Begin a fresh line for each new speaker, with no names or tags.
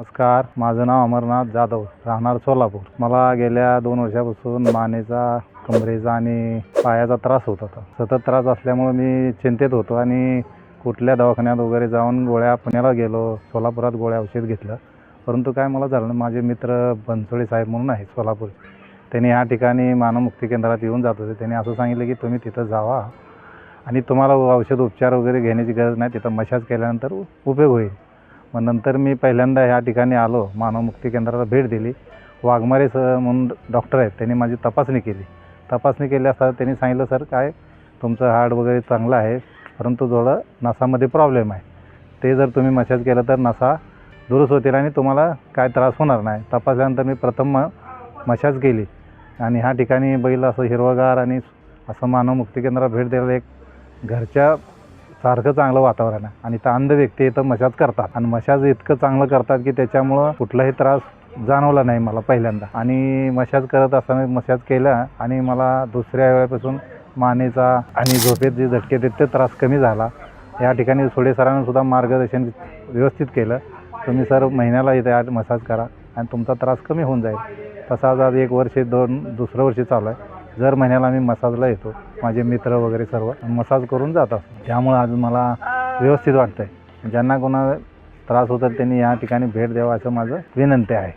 नमस्कार माझं नाव अमरनाथ जाधव राहणार सोलापूर. मला गेल्या दोन वर्षापासून मानेचा कमरेचा आणि पायाचा त्रास होत होता. सतत त्रास असल्यामुळे मी चिंतेत होतो आणि कुठल्या दवाखान्यात वगैरे जाऊन गोळ्या पुण्याला गेलो सोलापुरात गोळ्या औषध घेतलं. परंतु काय मला झालं माझे मित्र बनसोळे साहेब म्हणून आहेत सोलापूर त्यांनी ह्या ठिकाणी मानवमुक्ती केंद्रात येऊन जात होते. त्यांनी असं सांगितलं की तुम्ही तिथं जावा आणि तुम्हाला औषध उपचार वगैरे घेण्याची गरज नाही तिथं मशाज केल्यानंतर उपयोग होईल. मग नंतर मी पहिल्यांदा ह्या ठिकाणी आलो मानवमुक्ती केंद्राला भेट दिली. वाघमारे सर म्हणून डॉक्टर आहेत त्यांनी माझी तपासणी केली. तपासणी केली असता त्यांनी सांगितलं सर काय? तुमचं हार्ट वगैरे चांगलं आहे परंतु थोडं नसामध्ये प्रॉब्लेम आहे. ते जर तुम्ही मसाज केलं तर नसा दुरुस्त होतील आणि तुम्हाला काय त्रास होणार नाही. तपासल्यानंतर मी प्रथम म मशाज केली. आणि ह्या ठिकाणी बैल असं हिरवगार आणि असं मानवमुक्ती केंद्राला भेट द्यायला एक घरच्या सारखं चांगलं वातावरण आहे. आणि इथं अंध व्यक्ती इथं मशाज करतात. आणि मशाज इतकं चांगलं करतात की त्याच्यामुळं कुठलाही त्रास जाणवला नाही मला पहिल्यांदा. आणि मशाज करत असताना मशाज केला आणि मला दुसऱ्या वेळेपासून मानेचा आणि झोपेत जे झटके देत ते त्रास कमी झाला. या ठिकाणी सोडे सरांनी सुद्धा मार्गदर्शन व्यवस्थित केलं. तुम्ही सर महिन्याला इथे आज मसाज करा आणि तुमचा त्रास कमी होऊन जाईल. तसाच आज एक वर्ष दोन दुसरं वर्ष चालू आहे. दर महिन्याला मी मसाजला येतो माझे मित्र वगैरे सर्व. मसाज करून जात असतो. त्यामुळं आज मला व्यवस्थित वाटतं आहे ज्यांना कोणा त्रास होतात त्यांनी या ठिकाणी भेट द्यावा असं माझं विनंती आहे.